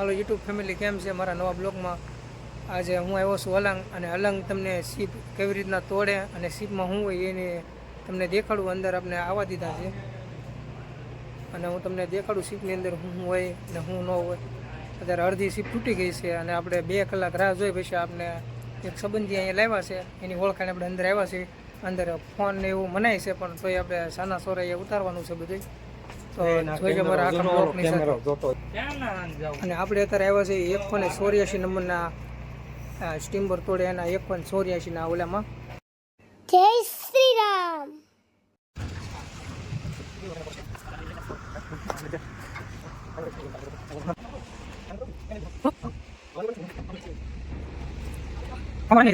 હાલો YouTube family કેમ છે? મારા નવા બ્લોગમાં આજે હું આવ્યો છું અલંગ અને અલંગ તમને સીપ કેવી રીતના તોડે અને સીપમાં શું હોય એને તમને દેખાડું. અંદર આપણે આવવા દીધા છે. અને હું તમને દેખાડું સીપની અંદર શું હોય ને શું ન હોય. અત્યારે અડધી સીપ તૂટી ગઈ છે અને આપણે બે કલાક રાહ જોઈ પછી આપણે એક સંબંધી અહીંયા લાવ્યા છે. એની ઓળખાણ આપણે અંદર આવ્યા છે અંદર ફોન ને એવું મનાય છે, પણ તોય આપણે સાના સોરે ઉતારવાનું છે બધું જોઈજો મારા આખા બ્લોગની સાથે. અને આપણે અત્યારે આવ્યા છે એક પોને ચોર્યાસી નંબરના સ્ટીમ્બર તોડે એના એક પોઈન્ટ ચોર્યાસીના ઓલામાં. જય શ્રી રામ. આપણે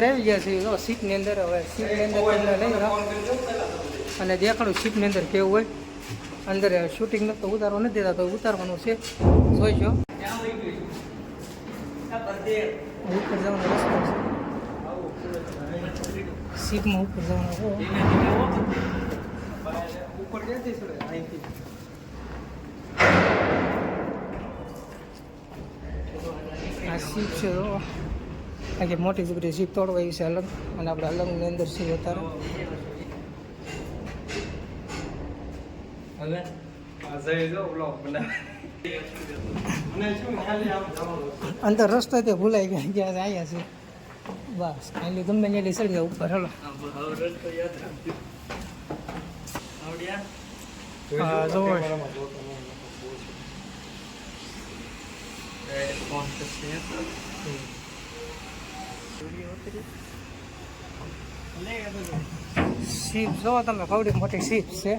અંદર આવી ગયા છીએ જો, સીટની અંદર હવે, સીટની અંદર તમને જાઓ. અને દેખાડું, સીટની અંદર કેવું હોય. અંદર શૂટિંગ તો ઉતારવા નથી દેતા, તો ઉતારવાનું છે. જોઈ જો ઉપર જવાનો રસ્તો છે. સીટમાં ઉપર જવાનો ઉપર આ સીટ છે આ કે મોટી જબરી સીપ તોડવા એવી છે અલગ અને આપણે અલગની અંદર છીએ અત્યારે. અંદર રસ્તો તે ભૂલાઈ ગયા જ્યાં આવ્યા છે બસ ખાલી ગમે નેલી ચડી જાવ ઉપર હલો. હા જોવો. સીપ જો તમે કવડી મોટી સીપ છે.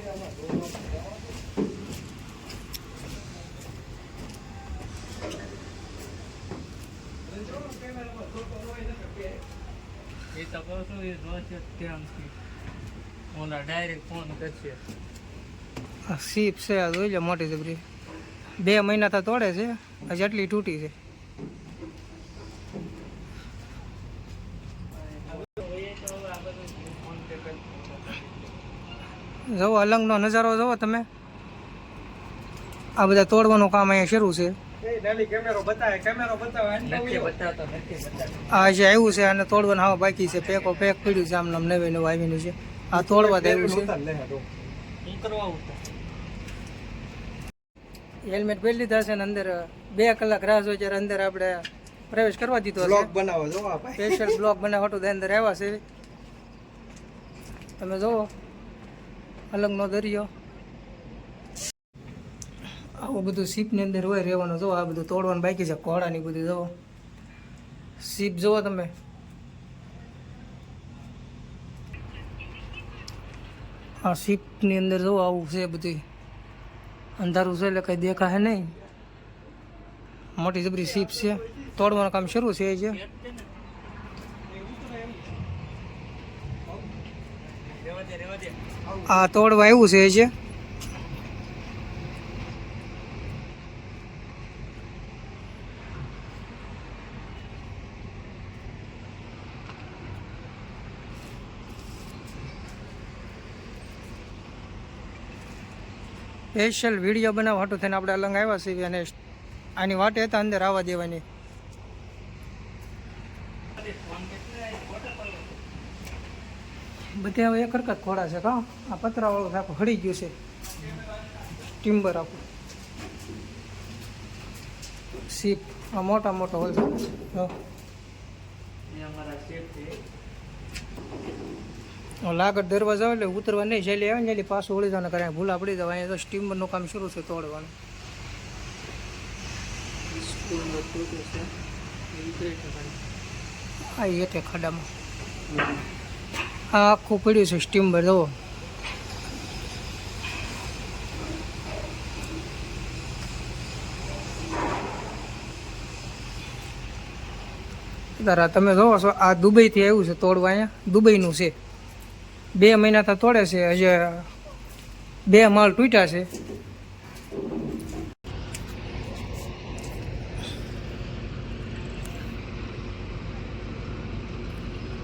એ તો એ જોશે ત્યાંથી ઓલા ડાયરેક્ટ ફોન કરશે. આ સીપ છે આ જોઈ લે મોટી જબરી બે મહિના તો તોડે છે હજી આટલી તૂટી છે. જુઓ અલંગનો નજારો જુઓ તમે. આ બધા તોડવાનું કામ અહીંયા શરૂ છે. આ જે આવ્યું છે અને તોડવાનું હા બાકી છે. પેકો પેક પીડ્યું છે આમ નવી નવું આવીનું છે. આ તોડવા દેવું છે. હેલ્મેટ પહેરી લીધા છે ને અંદર બે કલાક રાહ જોઈ ત્યારે અંદર આપણે પ્રવેશ કરવા દીધો બ્લોક બનાવો જો સ્પેશિયલ બ્લોક બનાવવા અંદર આવ્યા છે. તમે જુઓ. અલગનો દરિયો. આવું બધું શીપની અંદર હોય રહેવાનું જુઓ આ બધું તોડવાનું બાકી છે, ઘોડાની બધું જુઓ શીપ જુઓ તમે. આ શીપની અંદર જુઓ આવું છે બધું. અંધારું છે એટલે કંઈ દેખાય નહીં. મોટી જબરી શીપ છે. તોડવાનું કામ શરૂ છે એ છે આ તોડવા આવ્યું છે એ સ્પેશિયલ વીડિયો બનાવવા હાટું થઈને આપણે અલંગ આવ્યા છીએ અને આની વાટે હતા અંદર આવવા દેવાની. બધે હવે એક હરકત ખોડા છે કા? આ પતરાવાળું આખું હળી ગયું છે. ટિમ્બર આખું સીપ આ મોટા મોટો હોય છે. લાગડ દરવાજા આવે એટલે ઉતરવા નહીં જેલી આવે ને એટલે પાછું ઓળી જવાના કરે ભૂલા પડી જવા. અહીંયા તો સ્ટીમરનું કામ શરૂ છે તોડવાનું. આ એ તે ખાડામાં. આ આખું પડ્યું છે સ્ટીમ્બર જુઓ તારા તમે જોવો છો, આ દુબઈથી આવ્યું છે તોડવા અહીંયા. દુબઈનું છે. બે મહિનાથી તોડે છે, હજે બે માલ તૂટ્યા છે.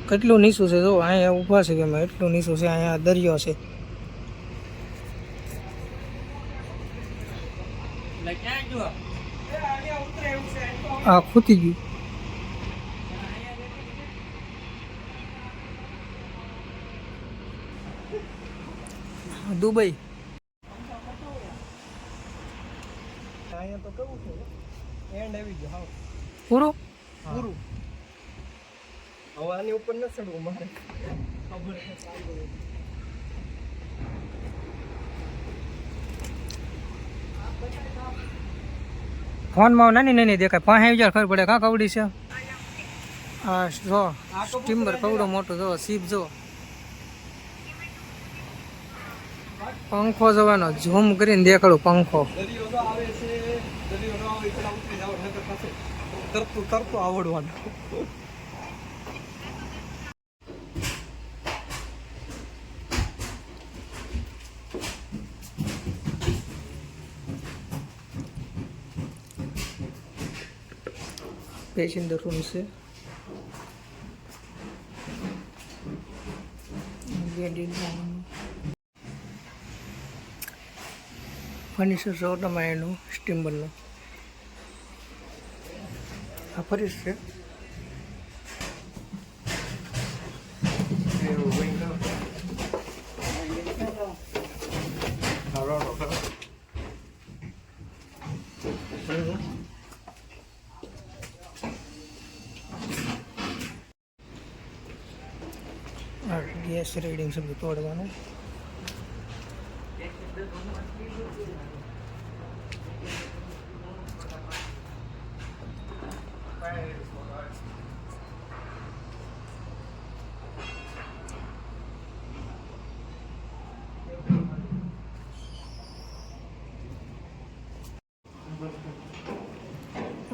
કેટલું નીચું છે? જો અહીંયા ઊભા છે કે અમે એટલું નીચું છે અહીંયા દરિયો છે. આ ખૂતી ગયું. દુબઈ. અહીંયા તો કેવું છે? એન્ડ આવી ગયો પૂરું? પૂરું. હવે ઉપર ન ચડવું મારે. ખબર. ફોનમાં નાની નાની દેખાય. પાસે આવી જાય ખબર પડે. કાં કવડી છે? આ જો સ્ટીમર કવડો મોટો જો સીપ જો. પંખો જોવાનો ઝૂમ કરીને દેખાડું પંખો. તરતું તરતું આવે છે દરિયો ન આવે એટલા ઉતરી જાવ નકર પાસે તરતું તરતું આવડવાનું પેસેન્જર રૂમ છે ફર્નિચર જો તમારે એનું સ્ટીમરનું આ ફરીશ છે ગેસ રીડિંગ બધું તોડવાનું.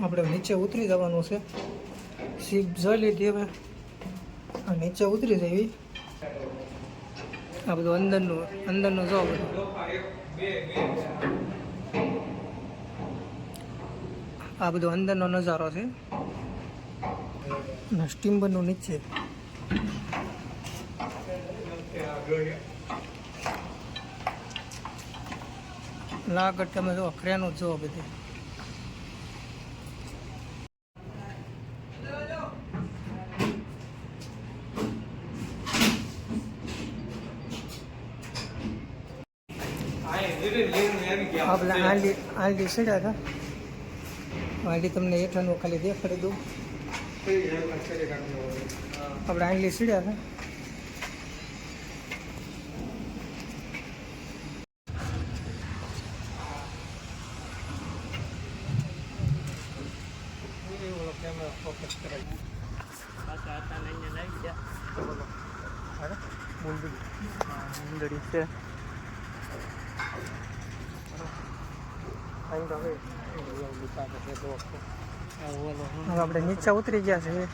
આપણે નીચે ઉતરી જવાનું છે. સીપ જોઈ લીધી હવે નીચે ઉતરી જવી આ બધું અંદરનું અંદરનું જો બધું. આ બધો અંદરનો નજારો છે. અને સ્ટીમરનું નીચે. લાગટ તમે જો ક્રેનું જ જુઓ બધી. આપણે આંડી આંડી સડ્યા હતા આંડી તમને હેઠળનું ખાલી દેખાડી દઉં. આપણે આંડી સડ્યા હતા મુંદડી છે આપણે નીચે ઉતરી ગયા છીએ